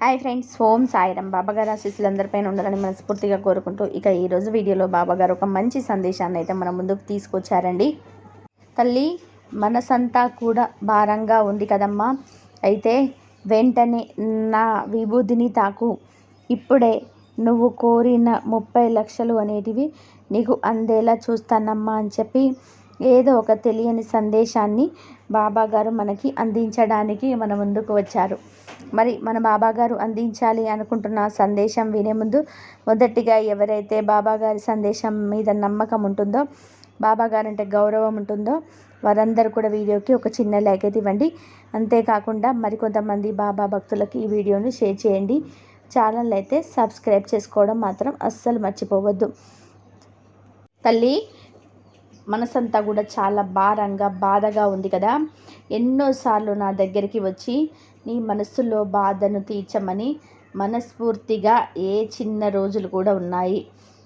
Hi friends ఓం సాయిరం బాబాగారు ఆశీస్సులందరిపైన ఉండాలని మనస్ఫూర్తిగా కోరుకుంటూ ఇక ఈరోజు వీడియోలో బాబాగారు ఒక మంచి సందేశాన్ని అయితే మన ముందుకు తీసుకొచ్చారండి. తల్లి మనసంతా కూడా భారంగా ఉంది కదమ్మా. అయితే వెంటనే నా విభూతిని తాకు. ఇప్పుడే నువ్వు కోరిన ముప్పై లక్షలు అనేటివి నీకు అందేలా చూస్తానమ్మా అని చెప్పి ఏదో ఒక తెలియని సందేశాన్ని బాబా గారు మనకి అందించడానికి మన ముందుకు వచ్చారు. మరి మన బాబా గారు అందించాలి అనుకుంటున్న సందేశం వినే ముందు మొదటిగా ఎవరైతే బాబా గారి సందేశం మీద నమ్మకం ఉంటుందో బాబా గారు అంటే గౌరవం ఉంటుందో వారందరూ కూడా వీడియోకి ఒక చిన్న లైక్ అయితే ఇవ్వండి. అంతేకాకుండా మరికొంతమంది బాబా భక్తులకి ఈ వీడియోని షేర్ చేయండి. ఛానల్ అయితే సబ్స్క్రైబ్ చేసుకోవడం మాత్రం అస్సలు మర్చిపోవద్దు. తల్లి మనసంతా కూడా చాలా భారంగా బాధగా ఉంది కదా. ఎన్నోసార్లు నా దగ్గరికి వచ్చి నీ మనస్సులో బాధను తీర్చమని మనస్ఫూర్తిగా ఏ చిన్న రోజులు కూడా ఉన్నాయి.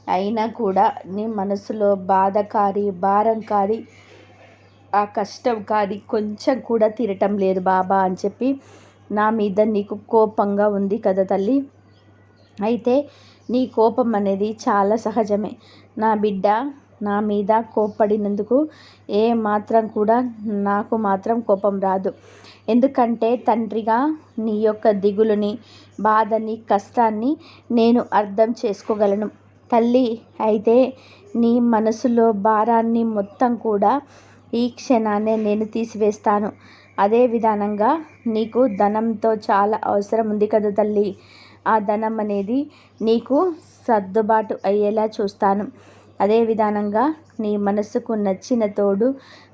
అయినా కూడా నీ మనసులో బాధకారి భారంకారి ఆ కష్టం కానీ కొంచెం కూడా తీరటం లేదు బాబా అని చెప్పి నా మీద నీకు కోపంగా ఉంది కదా తల్లి. అయితే నీ కోపం అనేది చాలా సహజమే. నా బిడ్డ నా మీద కోప్పడినందుకు ఏ మాత్రం కూడా నాకు మాత్రం కోపం రాదు. ఎందుకంటే తండ్రిగా నీ యొక్క దిగులుని బాధని కష్టాన్ని నేను అర్థం చేసుకోగలను. తల్లి అయితే నీ మనసులో భారాన్ని మొత్తం కూడా ఈ క్షణాన్ని నేను తీసివేస్తాను. అదే విధానంగా నీకు ధనంతో చాలా అవసరం ఉంది కదా తల్లి. ఆ ధనం అనేది నీకు సర్దుబాటు అయ్యేలా చూస్తాను. అదే విధానంగా నీ మనసుకు నచ్చిన తోడు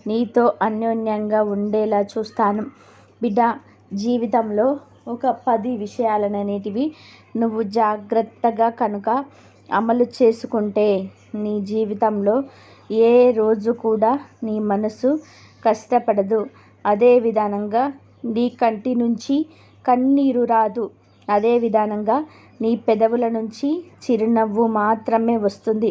నీతో అన్యోన్యంగా ఉండేలా చూస్తాను. బిడ్డ జీవితంలో ఒక పది విషయాలనేటివి నువ్వు జాగ్రత్తగా కనుక అమలు చేసుకుంటే నీ జీవితంలో ఏ రోజు కూడా నీ మనసు కష్టపడదు. అదే విధానంగా నీ కంటి నుంచి కన్నీరు రాదు. అదే విధానంగా నీ పెదవుల నుంచి చిరునవ్వు మాత్రమే వస్తుంది.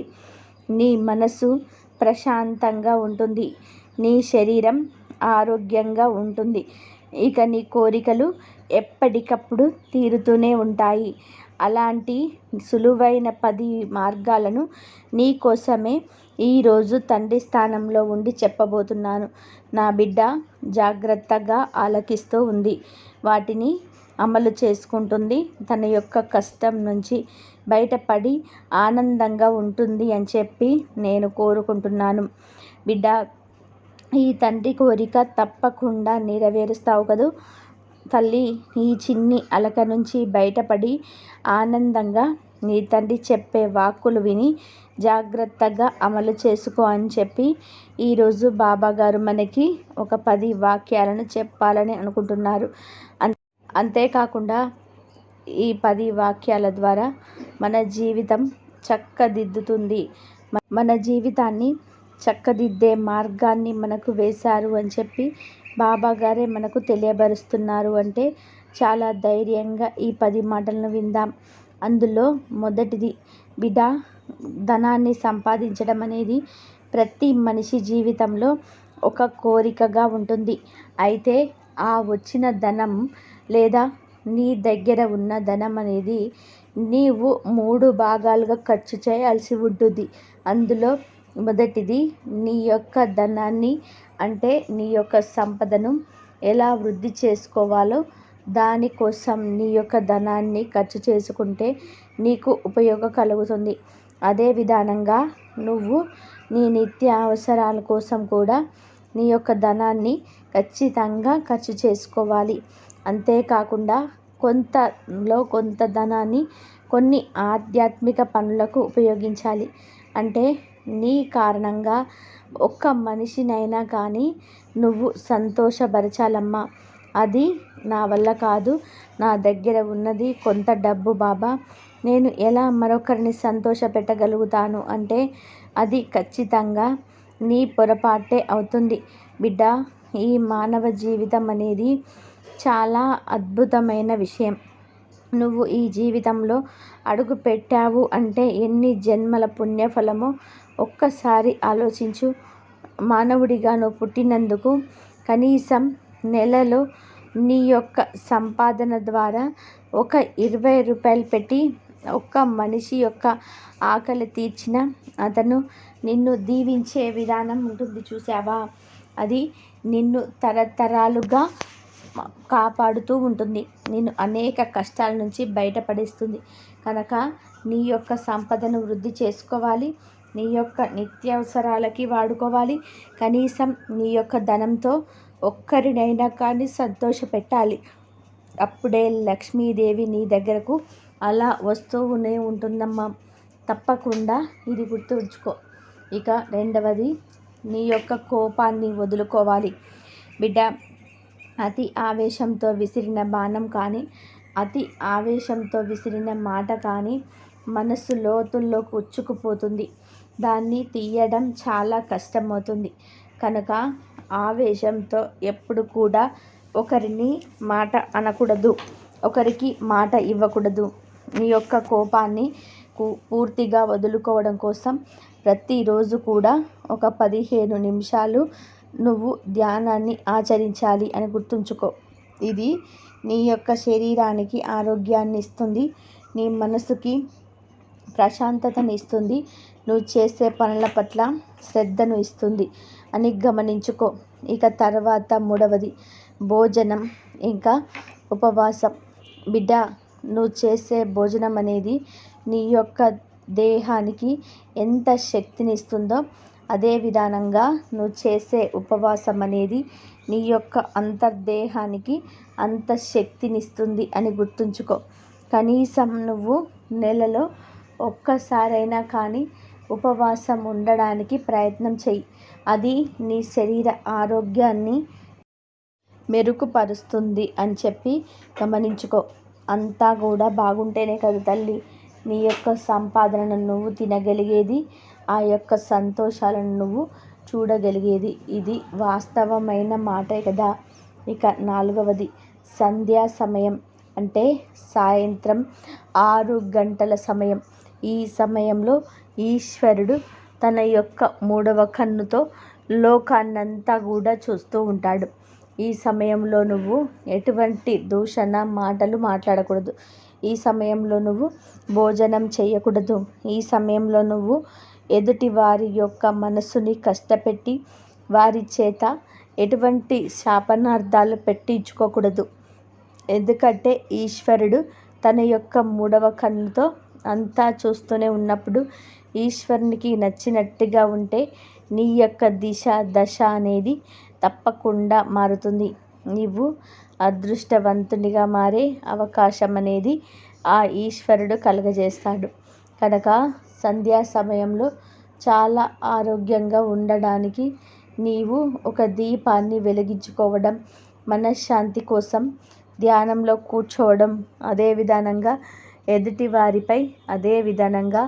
నీ మనసు ప్రశాంతంగా ఉంటుంది. నీ శరీరం ఆరోగ్యంగా ఉంటుంది. ఇక నీ కోరికలు ఎప్పటికప్పుడు తీరుతూనే ఉంటాయి. అలాంటి సులువైన పది మార్గాలను నీ కోసమే ఈరోజు తండ్రి స్థానంలో ఉండి చెప్పబోతున్నాను. నా బిడ్డ జాగ్రత్తగా ఆలకిస్తూ ఉంది. వాటిని అమలు చేసుకుంటుంది. తన యొక్క కష్టం నుంచి బయటపడి ఆనందంగా ఉంటుంది అని చెప్పి నేను కోరుకుంటున్నాను. బిడ్డ ఈ తండ్రి కోరిక తప్పకుండా నెరవేరుస్తావు కదూ. తల్లి ఈ చిన్ని అలక నుంచి బయటపడి ఆనందంగా నీ తండ్రి చెప్పే వాక్కులు విని జాగ్రత్తగా అమలు చేసుకో అని చెప్పి ఈరోజు బాబా గారు మనకి ఒక పది వాక్యాలను చెప్పాలని అనుకుంటున్నారు. అంతేకాకుండా ఈ పది వాక్యాల ద్వారా మన జీవితం చక్కదిద్దుతుంది. మన జీవితాన్ని చక్కదిద్దే మార్గాన్ని మనకు వేశారు అని చెప్పి బాబా గారే మనకు తెలియబరుస్తున్నారు అంటే చాలా ధైర్యంగా ఈ పది మాటలను విందాం. అందులో మొదటిది బిడ ధనాన్ని సంపాదించడం అనేది ప్రతి మనిషి జీవితంలో ఒక కోరికగా ఉంటుంది. అయితే ఆ వచ్చిన ధనం లేదా నీ దగ్గర ఉన్న ధనం అనేది నీవు మూడు భాగాలుగా ఖర్చు చేయాల్సి ఉంటుంది. అందులో మొదటిది నీ యొక్క ధనాన్ని అంటే నీ యొక్క సంపదను ఎలా వృద్ధి చేసుకోవాలో దానికోసం నీ యొక్క ధనాన్ని ఖర్చు చేసుకుంటే నీకు ఉపయోగం కలుగుతుంది. అదే విధానంగా నువ్వు నీ నిత్య అవసరాల కోసం కూడా నీ యొక్క ధనాన్ని ఖచ్చితంగా ఖర్చు చేసుకోవాలి. అంతేకాకుండా కొంతలో కొంత ధనాన్ని కొన్ని ఆధ్యాత్మిక పనులకు ఉపయోగించాలి. అంటే నీ కారణంగా ఒక్క మనిషినైనా కానీ నువ్వు సంతోషపరచాలమ్మా. అది నా వల్ల కాదు. నా దగ్గర ఉన్నది కొంత డబ్బు బాబా. నేను ఎలా మరొకరిని సంతోష పెట్టగలుగుతాను? అంటే అది ఖచ్చితంగా నీ పొరపాటే అవుతుంది. బిడ్డ ఈ మానవ జీవితం అనేది చాలా అద్భుతమైన విషయం. నువ్వు ఈ జీవితంలో అడుగు పెట్టావు అంటే ఎన్ని జన్మల పుణ్యఫలమో ఒక్కసారి ఆలోచించు. మానవుడిగా నువ్వు పుట్టినందుకు కనీసం నెలలో నీ యొక్క సంపాదన ద్వారా ఒక ఇరవై రూపాయలు పెట్టి ఒక్క మనిషి యొక్క ఆకలి తీర్చిన అతను నిన్ను దీవించే విధానం ఉంటుంది చూసావా అది నిన్ను తరతరాలుగా కాపాడుతూ ఉంటుంది. నేను అనేక కష్టాల నుంచి బయటపడిస్తుంది. కనుక నీ యొక్క సంపదను వృద్ధి చేసుకోవాలి. నీ యొక్క నిత్యావసరాలకి వాడుకోవాలి. కనీసం నీ యొక్క ధనంతో ఒక్కరినైనా కానీ సంతోషపెట్టాలి. అప్పుడే లక్ష్మీదేవి నీ దగ్గరకు అలా వస్తూనే ఉంటుందమ్మా. తప్పకుండా ఇది గుర్తుంచుకో. ఇక రెండవది నీ యొక్క కోపాన్ని వదులుకోవాలి. బిడ్డ అతి ఆవేశంతో విసిరిన బాణం కానీ అతి ఆవేశంతో విసిరిన మాట కానీ మనస్సు లోతుల్లో కూర్చుకుపోతుంది. దాన్ని తీయడం చాలా కష్టమవుతుంది. కనుక ఆవేశంతో ఎప్పుడు కూడా ఒకరిని మాట అనకూడదు. ఒకరికి మాట ఇవ్వకూడదు. మీ యొక్క కోపాన్ని పూర్తిగా వదులుకోవడం కోసం ప్రతిరోజు కూడా ఒక పదిహేను నిమిషాలు నువ్వు ధ్యానాన్ని ఆచరించాలి అని గుర్తుంచుకో. ఇది నీ యొక్క శరీరానికి ఆరోగ్యాన్ని ఇస్తుంది. నీ మనసుకి ప్రశాంతతని ఇస్తుంది. నువ్వు చేసే పనుల పట్ల శ్రద్ధను ఇస్తుంది అని గమనించుకో. ఇక తర్వాత మూడవది భోజనం ఇంకా ఉపవాసం. బిడ్డ నువ్వు చేసే భోజనం అనేది నీ యొక్క దేహానికి ఎంత శక్తిని ఇస్తుందో అదే విధానంగా నువ్వు చేసే ఉపవాసం అనేది నీ యొక్క అంతర్దేహానికి అంత శక్తినిస్తుంది అని గుర్తుంచుకో. కనీసం నువ్వు నెలలో ఒక్కసారైనా కానీ ఉపవాసం ఉండడానికి ప్రయత్నం చెయ్యి. అది నీ శరీర ఆరోగ్యాన్ని మెరుగుపరుస్తుంది అని చెప్పి గమనించుకో. అంతా కూడా బాగుంటేనే కదా తల్లి నీ యొక్క సంపాదనను నువ్వు తినగలిగేది. ఆ యొక్క సంతోషాలను నువ్వు చూడగలిగేది ఇది వాస్తవమైన మాటే కదా. ఇక నాలుగవది సంధ్యా సమయం అంటే సాయంత్రం ఆరు గంటల సమయం. ఈ సమయంలో ఈశ్వరుడు తన యొక్క మూడవ కన్నుతో లోకాన్నంతా కూడా చూస్తూ ఉంటాడు. ఈ సమయంలో నువ్వు ఎటువంటి దూషణ మాటలు మాట్లాడకూడదు. ఈ సమయంలో నువ్వు భోజనం చేయకూడదు. ఈ సమయంలో నువ్వు ఎదుటి వారి యొక్క మనసుని కష్టపెట్టి వారి చేత ఎటువంటి శాపనార్థాలు పెట్టించుకోకూడదు. ఎందుకంటే ఈశ్వరుడు తన యొక్క మూడవ కన్నుతో అంతా చూస్తూనే ఉన్నప్పుడు ఈశ్వరునికి నచ్చినట్టుగా ఉంటే నీ యొక్క దిశ దశ అనేది తప్పకుండా మారుతుంది. నీవు అదృష్టవంతునిగా మారే అవకాశం అనేది ఆ ఈశ్వరుడు కలుగజేస్తాడు. కనుక సంధ్యా సమయంలో చాలా ఆరోగ్యంగా ఉండడానికి నీవు ఒక దీపాన్ని వెలిగించుకోవడం మనశ్శాంతి కోసం ధ్యానంలో కూర్చోవడం అదే విధానంగా ఎదుటి వారిపై అదే విధానంగా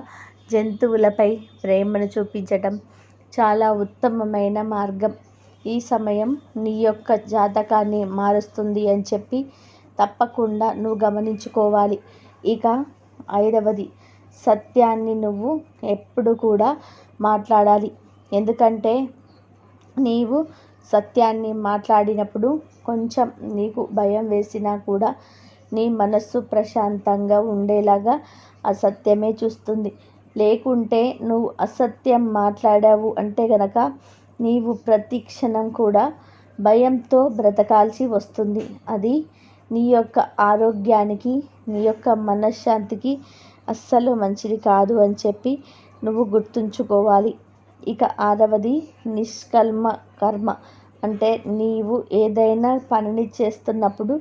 జంతువులపై ప్రేమను చూపించటం చాలా ఉత్తమమైన మార్గం. ఈ సమయం నీ యొక్క జాతకాన్ని మారుస్తుంది అని చెప్పి తప్పకుండా నువ్వు గమనించుకోవాలి. ఇక ఐదవది సత్యాన్ని నువ్వు ఎప్పుడు కూడా మాట్లాడాలి. ఎందుకంటే నీవు సత్యాన్ని మాట్లాడినప్పుడు కొంచెం నీకు భయం వేసినా కూడా నీ మనస్సు ప్రశాంతంగా ఉండేలాగా అసత్యమే చూస్తుంది. లేకుంటే నువ్వు అసత్యం మాట్లాడావు అంటే గనక నీవు ప్రతి క్షణం కూడా భయంతో బ్రతకాల్సి వస్తుంది. అది నీ యొక్క ఆరోగ్యానికి నీ యొక్క మనశ్శాంతికి అస్సలు మంచిది కాదు అని చెప్పి నువ్వు గుర్తుంచుకోవాలి. ఇక ఆరవది నిష్కల్మ కర్మ. అంటే నీవు ఏదైనా పనిని చేస్తున్నప్పుడు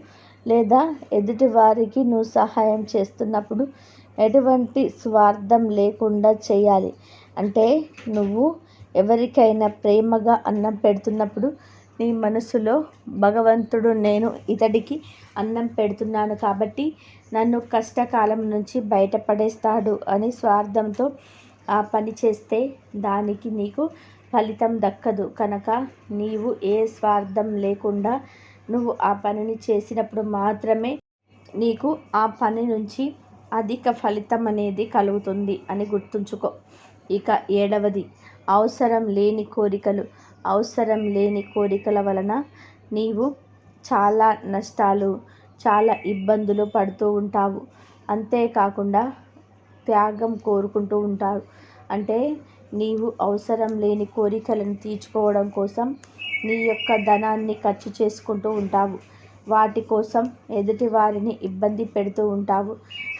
లేదా ఎదుటి వారికి నువ్వు సహాయం చేస్తున్నప్పుడు ఎటువంటి స్వార్థం లేకుండా చేయాలి. అంటే నువ్వు ఎవరికైనా ప్రేమగా అన్నం పెడుతున్నప్పుడు నీ మనసులో భగవంతుడు నేను ఇతడికి అన్నం పెడుతున్నాను కాబట్టి నన్ను కష్టకాలం నుంచి బయటపడేస్తాడు అని స్వార్థంతో ఆ పని చేస్తే దానికి నీకు ఫలితం దక్కదు. కనుక నీవు ఏ స్వార్థం లేకుండా నువ్వు ఆ పనిని చేసినప్పుడు మాత్రమే నీకు ఆ పని నుంచి అధిక ఫలితం అనేది కలుగుతుంది అని గుర్తుంచుకో. ఇక ఏడవది అవసరం లేని కోరికలు. అవసరం లేని కోరికల వలన నీవు చాలా నష్టాలు చాలా ఇబ్బందులు పడుతూ ఉంటావు. అంతేకాకుండా త్యాగం కోరుకుంటూ ఉంటారు అంటే నీవు అవసరం లేని కోరికలను తీర్చుకోవడం కోసం నీ యొక్క ధనాన్ని ఖర్చు చేసుకుంటూ ఉంటావు. వాటి కోసం ఎదుటి వారిని ఇబ్బంది పెడుతూ ఉంటావు.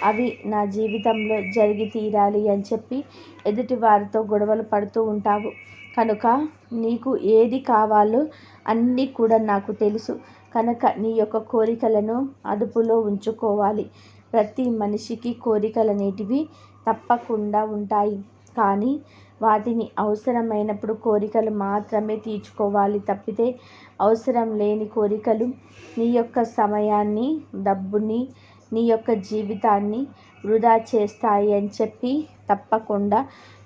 అవి నా జీవితంలో జరిగి తీరాలి అని చెప్పి ఎదుటి వారితో గొడవలు పడుతూ ఉంటావు. కనుక నీకు ఏది కావాలో అన్నీ కూడా నాకు తెలుసు. కనుక నీ యొక్క కోరికలను అదుపులో ఉంచుకోవాలి. ప్రతి మనిషికి కోరికలు అనేటివి తప్పకుండా ఉంటాయి. కానీ వాటిని అవసరమైనప్పుడు కోరికలు మాత్రమే తీర్చుకోవాలి తప్పితే అవసరం లేని కోరికలు నీ యొక్క సమయాన్ని డబ్బుని నీ యొక్క జీవితాన్ని వృధా చేస్తాయి అని చెప్పి తప్పకుండా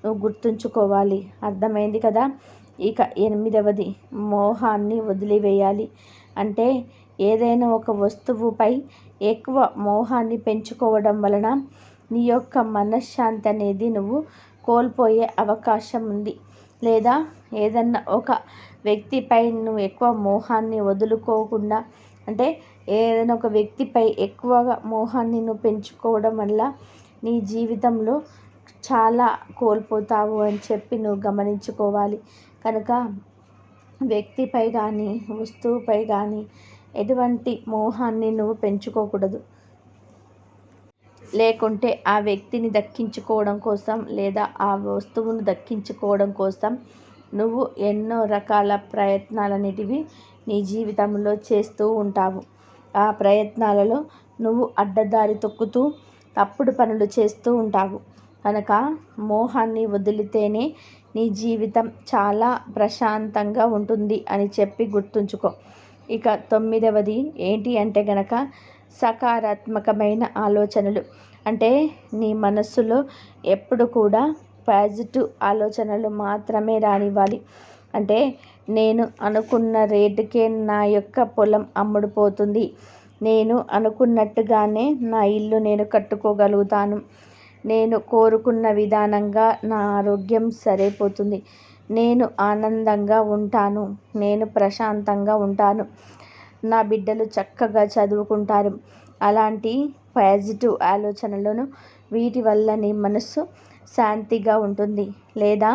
నువ్వు గుర్తుంచుకోవాలి. అర్థమైంది కదా? ఇక ఎనిమిదవది. మోహాన్ని వదిలివేయాలి. అంటే ఏదైనా ఒక వస్తువుపై ఎక్కువ మోహాన్ని పెంచుకోవడం వలన నీ యొక్క మనశ్శాంతి అనేది నువ్వు కోల్పోయే అవకాశం ఉంది. లేదా ఏదన్నా ఒక వ్యక్తిపై నువ్వు ఎక్కువ మోహాన్ని వదులుకోకుండా అంటే ఏదైనా ఒక వ్యక్తిపై ఎక్కువగా మోహాన్ని నువ్వు పెంచుకోవడం వల్ల నీ జీవితంలో చాలా కోల్పోతావు అని చెప్పి నువ్వు గమనించుకోవాలి. కనుక వ్యక్తిపై కానీ వస్తువుపై కానీ ఎటువంటి మోహాన్ని నువ్వు పెంచుకోకూడదు. లేకుంటే ఆ వ్యక్తిని దక్కించుకోవడం కోసం లేదా ఆ వస్తువును దక్కించుకోవడం కోసం నువ్వు ఎన్నో రకాల ప్రయత్నాలన్నిటివి నీ జీవితంలో చేస్తూ ఉంటావు. ఆ ప్రయత్నాలలో నువ్వు అడ్డదారి తొక్కుతూ తప్పుడు పనులు చేస్తూ ఉంటావు. కనుక మోహాన్ని వదిలితేనే నీ జీవితం చాలా ప్రశాంతంగా ఉంటుంది అని చెప్పి గుర్తుంచుకో. ఇక తొమ్మిదవది ఏంటి అంటే గనక సకారాత్మకమైన ఆలోచనలు. అంటే నీ మనస్సులో ఎప్పుడు కూడా పాజిటివ్ ఆలోచనలు మాత్రమే రానివ్వాలి. అంటే నేను అనుకున్న రేటుకే నా యొక్క పొలం అమ్ముడుపోతుంది. నేను అనుకున్నట్టుగానే నా ఇల్లు నేను కట్టుకోగలుగుతాను. నేను కోరుకున్న విధానంగా నా ఆరోగ్యం సరైపోతుంది. నేను ఆనందంగా ఉంటాను. నేను ప్రశాంతంగా ఉంటాను. నా బిడ్డలు చక్కగా చదువుకుంటారు. అలాంటి పాజిటివ్ ఆలోచనలను వీటి వల్ల నీ మనస్సు శాంతిగా ఉంటుంది. లేదా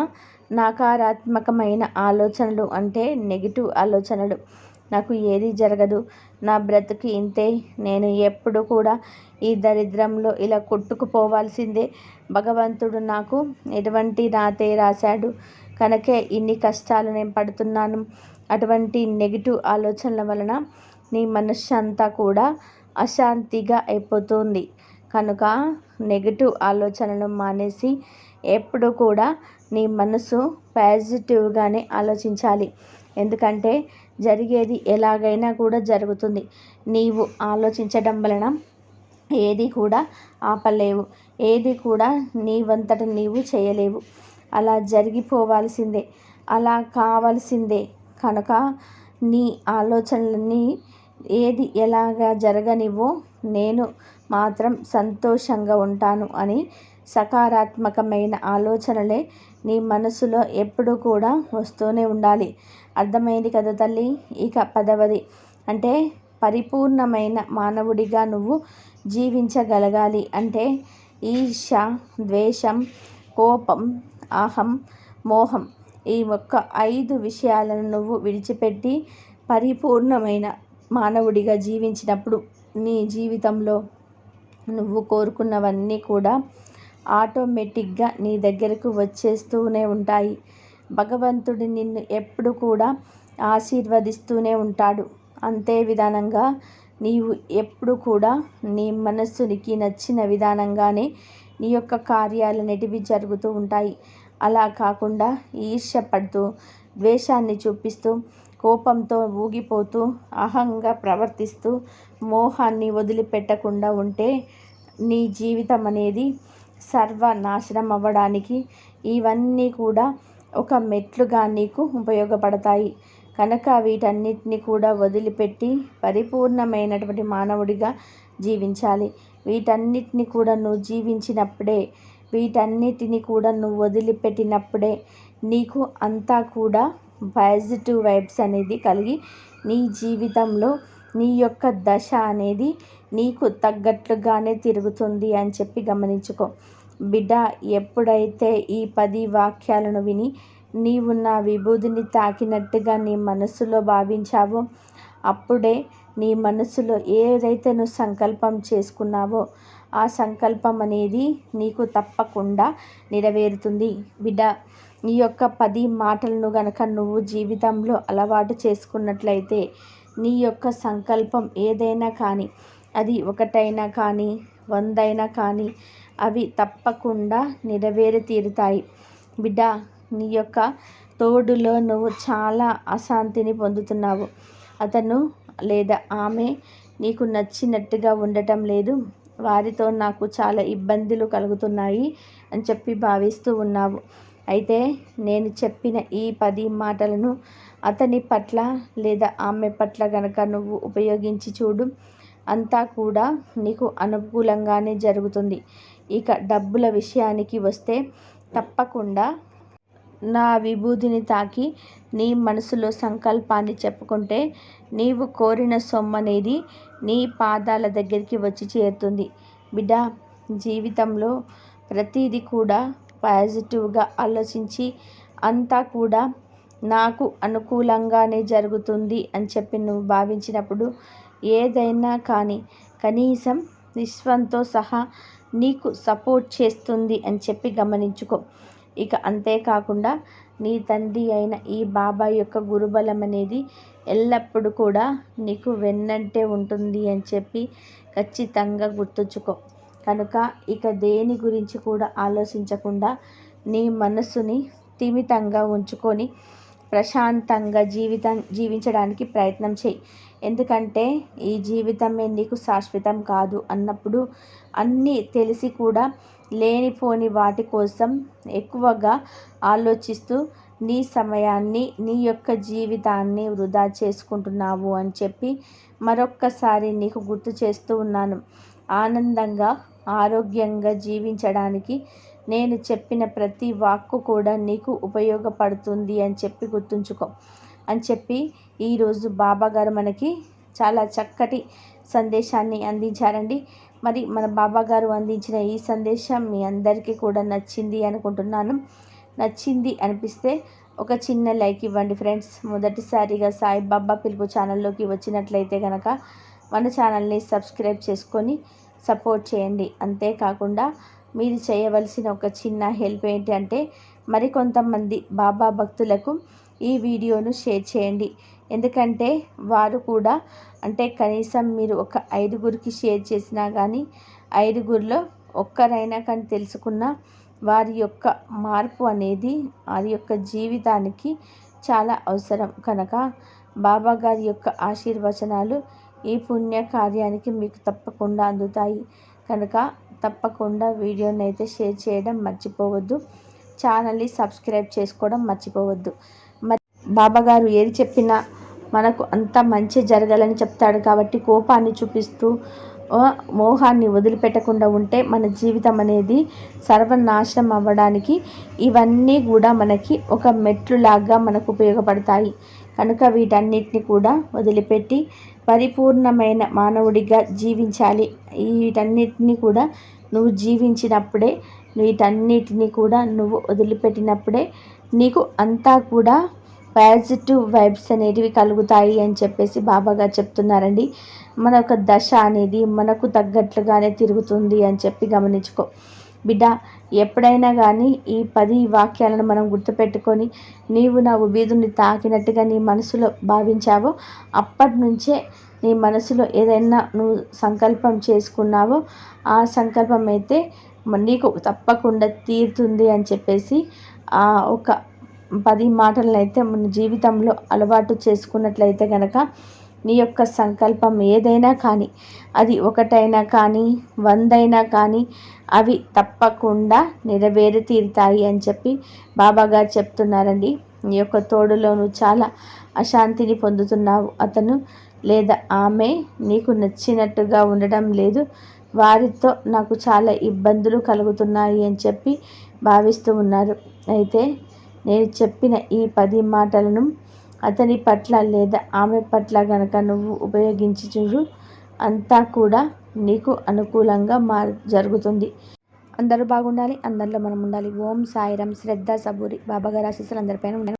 నకారాత్మకమైన ఆలోచనలు అంటే నెగిటివ్ ఆలోచనలు. నాకు ఏది జరగదు. నా బ్రతుకు ఇంతే. నేను ఎప్పుడు కూడా ఈ దరిద్రంలో ఇలా కొట్టుకుపోవాల్సిందే. భగవంతుడు నాకు ఎటువంటి రాతే రాశాడు. కనుకే ఇన్ని కష్టాలు నేను పడుతున్నాను. అటువంటి నెగిటివ్ ఆలోచనల వలన నీ మనస్సు అంతా కూడా అశాంతిగా అయిపోతుంది. కనుక నెగిటివ్ ఆలోచనలు మానేసి ఎప్పుడు కూడా నీ మనసు పాజిటివ్గానే ఆలోచించాలి. ఎందుకంటే జరిగేది ఎలాగైనా కూడా జరుగుతుంది. నీవు ఆలోచించడం వలన ఏది కూడా ఆపలేవు. ఏది కూడా నీవంతట నీవు చేయలేవు. అలా జరిగిపోవాల్సిందే. అలా కావాల్సిందే కనుక నీ ఆలోచనలన్నీ ఏది ఎలాగా జరగనివో నేను మాత్రం సంతోషంగా ఉంటాను అని సకారాత్మకమైన ఆలోచనలే నీ మనసులో ఎప్పుడు కూడా వస్తూనే ఉండాలి. అర్థమైంది కదా తల్లి? ఇక పదవది. అంటే పరిపూర్ణమైన మానవుడిగా నువ్వు జీవించగలగాలి. అంటే ఈర్ష ద్వేషం కోపం అహం మోహం ఈ ఒక్క ఐదు విషయాలను నువ్వు విడిచిపెట్టి పరిపూర్ణమైన మానవుడిగా జీవించినప్పుడు నీ జీవితంలో నువ్వు కోరుకున్నవన్నీ కూడా ఆటోమేటిక్గా నీ దగ్గరకు వచ్చేస్తూనే ఉంటాయి. భగవంతుడు నిన్ను ఎప్పుడు కూడా ఆశీర్వదిస్తూనే ఉంటాడు. అంతే విధానంగా నీవు ఎప్పుడు కూడా నీ మనస్సునికి నచ్చిన విధానంగానే నీ యొక్క కార్యాలనేటివి జరుగుతూ ఉంటాయి. అలా కాకుండా ఈర్ష్య పడుతూ ద్వేషాన్ని చూపిస్తూ కోపంతో ఊగిపోతూ అహంగా ప్రవర్తిస్తూ మోహాన్ని వదిలిపెట్టకుండా ఉంటే నీ జీవితం అనేది సర్వనాశనం అవ్వడానికి ఇవన్నీ కూడా ఒక మెట్లుగా నీకు ఉపయోగపడతాయి. కనుక వీటన్నిటిని కూడా వదిలిపెట్టి పరిపూర్ణమైనటువంటి మానవుడిగా జీవించాలి. వీటన్నిటిని కూడా నువ్వు జీవించినప్పుడే వీటన్నిటిని కూడా నువ్వు వదిలిపెట్టినప్పుడే నీకు అంతా కూడా పాజిటివ్ వైబ్స్ అనేది కలిగి నీ జీవితంలో నీ యొక్క దశ అనేది నీకు తగ్గట్లుగానే తిరుగుతుంది అని చెప్పి గమనించుకో. బిడ్డ ఎప్పుడైతే ఈ పది వాక్యాలను విని నీవు నా విభూతిని తాకినట్టుగా నీ మనస్సులో భావించావో అప్పుడే నీ మనసులో ఏదైతే నువ్వు సంకల్పం చేసుకున్నావో ఆ సంకల్పం అనేది నీకు తప్పకుండా నెరవేరుతుంది. బిడ్డ ఈ యొక్క పది మాటలను గనక నువ్వు జీవితంలో అలవాటు చేసుకున్నట్లయితే నీ యొక్క సంకల్పం ఏదైనా కానీ అది ఒకటైనా కానీ వందైనా కానీ అవి తప్పకుండా నెరవేరి తీరుతాయి బిడ్డ నీ యొక్క తోడులో నువ్వు చాలా అశాంతిని పొందుతున్నావు. అతను లేదా ఆమె నీకు నచ్చినట్టుగా ఉండటం లేదు. వారితో నాకు చాలా ఇబ్బందులు కలుగుతున్నాయి అని చెప్పి భావిస్తూ ఉన్నావు. అయితే నేను చెప్పిన ఈ పది మాటలను అతని పట్ల లేదా ఆమె పట్ల గనక నువ్వు ఉపయోగించి చూడు. అంతా కూడా నీకు అనుకూలంగానే జరుగుతుంది. ఇక డబ్బుల విషయానికి వస్తే తప్పకుండా నా విభూతిని తాకి నీ మనసులో సంకల్పాన్ని చెప్పుకుంటే నీవు కోరిన సొమ్ము అనేది నీ పాదాల దగ్గరికి వచ్చి చేరుతుంది. బిడ్డ జీవితంలో ప్రతిదీ కూడా పాజిటివ్గా ఆలోచించి అంతా కూడా నాకు అనుకూలంగానే జరుగుతుంది అని చెప్పి నువ్వు భావించినప్పుడు ఏదైనా కానీ కనీసం విశ్వంతో సహా నీకు సపోర్ట్ చేస్తుంది అని చెప్పి గమనించుకో. ఇక అంతేకాకుండా నీ తండ్రి అయిన ఈ బాబాయ్ యొక్క గురుబలం అనేది ఎల్లప్పుడూ కూడా నీకు వెన్నంటే ఉంటుంది అని చెప్పి ఖచ్చితంగా గుర్తుంచుకో. కనుక ఇక దేని గురించి కూడా ఆలోచించకుండా నీ మనసుని స్థిమితంగా ఉంచుకొని ప్రశాంతంగా జీవితం జీవించడానికి ప్రయత్నం చేయి. ఎందుకంటే ఈ జీవితమే నీకు శాశ్వతం కాదు అన్నప్పుడు అన్నీ తెలిసి కూడా లేనిపోని వాటి కోసం ఎక్కువగా ఆలోచిస్తూ నీ సమయాన్ని నీ యొక్క జీవితాన్ని వృధా చేసుకుంటున్నావు అని చెప్పి మరొక్కసారి నీకు గుర్తు చేస్తూ ఉన్నాను. ఆనందంగా ఆరోగ్యంగా జీవించడానికి నేను చెప్పిన ప్రతి వాక్కు కూడా నీకు ఉపయోగపడుతుంది అని చెప్పి గుర్తుంచుకో. అని చెప్పి ఈరోజు బాబా గారు మనకి చాలా చక్కటి సందేశాన్ని అందించారండి. మరి మన బాబా గారు అందించిన ఈ సందేశం మీ అందరికీ కూడా నచ్చింది అనుకుంటున్నాను. నచ్చింది అనిపిస్తే ఒక చిన్న లైక్ ఇవ్వండి ఫ్రెండ్స్. మొదటిసారిగా సాయిబాబా పిలుపు ఛానల్లోకి వచ్చినట్లయితే కనుక మన ఛానల్ని సబ్స్క్రైబ్ చేసుకొని సపోర్ట్ చేయండి. అంతేకాకుండా మీరు చేయవలసిన ఒక చిన్న హెల్ప్ ఏంటి అంటే మరికొంతమంది బాబా భక్తులకు ఈ వీడియోను షేర్ చేయండి. ఎందుకంటే వారు కూడా అంటే కనీసం మీరు ఒక ఐదుగురికి షేర్ చేసినా కానీ ఐదుగురిలో ఒక్కరైనా కానీ తెలుసుకున్న వారి యొక్క మార్పు అనేది వారి యొక్క జీవితానికి చాలా అవసరం. కనుక బాబా గారి యొక్క ఆశీర్వచనాలు ఈ పుణ్య కార్యానికి మీకు తప్పకుండా అందుతాయి. కనుక తప్పకుండా వీడియోని అయితే షేర్ చేయడం మర్చిపోవద్దు. ఛానల్ని సబ్స్క్రైబ్ చేసుకోవడం మర్చిపోవద్దు. బాబాగారు ఏది చెప్పినా మనకు అంత మంచి జరగాలని చెప్తాడు కాబట్టి కోపాన్ని చూపిస్తూ మోహాన్ని వదిలిపెట్టకుండా ఉంటే మన జీవితం అనేది సర్వనాశనం అవ్వడానికి ఇవన్నీ కూడా మనకి ఒక మెట్లులాగా మనకు ఉపయోగపడతాయి. కనుక వీటన్నిటిని కూడా వదిలిపెట్టి పరిపూర్ణమైన మానవుడిగా జీవించాలి. వీటన్నిటిని కూడా నువ్వు జీవించినప్పుడే వీటన్నిటిని కూడా నువ్వు వదిలిపెట్టినప్పుడే నీకు అంతా కూడా పాజిటివ్ వైబ్స్ అనేటివి కలుగుతాయి అని చెప్పేసి బాబాగారు చెప్తున్నారండి. మన యొక్క దశ అనేది మనకు తగ్గట్లుగానే తిరుగుతుంది అని చెప్పి గమనించుకో. బిడ్డ ఎప్పుడైనా కానీ ఈ పది వాక్యాలను మనం గుర్తుపెట్టుకొని నీవు నా ఉబీదుని తాకినట్టుగా నీ మనసులో భావించావో అప్పటి నుంచే నీ మనసులో ఏదైనా నువ్వు సంకల్పం చేసుకున్నావో ఆ సంకల్పం అయితే నీకు తప్పకుండా తీరుతుంది అని చెప్పేసి ఆ ఒక పది మాటలనైతే మన జీవితంలో అలవాటు చేసుకున్నట్లయితే కనుక నీ యొక్క సంకల్పం ఏదైనా కానీ అది ఒకటైనా కానీ వందైనా కానీ అవి తప్పకుండా నెరవేరి తీరుతాయి అని చెప్పి బాబాగారు చెప్తున్నారండి. నీ యొక్క తోడులోను చాలా అశాంతిని పొందుతున్నావు. అతను లేదా ఆమె నీకు నచ్చినట్టుగా ఉండడం లేదు. వారితో నాకు చాలా ఇబ్బందులు కలుగుతున్నాయి అని చెప్పి భావిస్తూ ఉన్నారు. అయితే నేను చెప్పిన ఈ పది మాటలను అతని పట్ల లేదా ఆమె పట్ల గనక నువ్వు ఉపయోగించి చూడు అంతా కూడా నీకు అనుకూలంగా మా జరుగుతుంది. అందరూ బాగుండాలి అందరిలో మనం ఉండాలి ఓం సాయిరం శ్రద్ధ సబూరి. బాబాగారు ఆశీస్సులు అందరిపైన ఉండాలి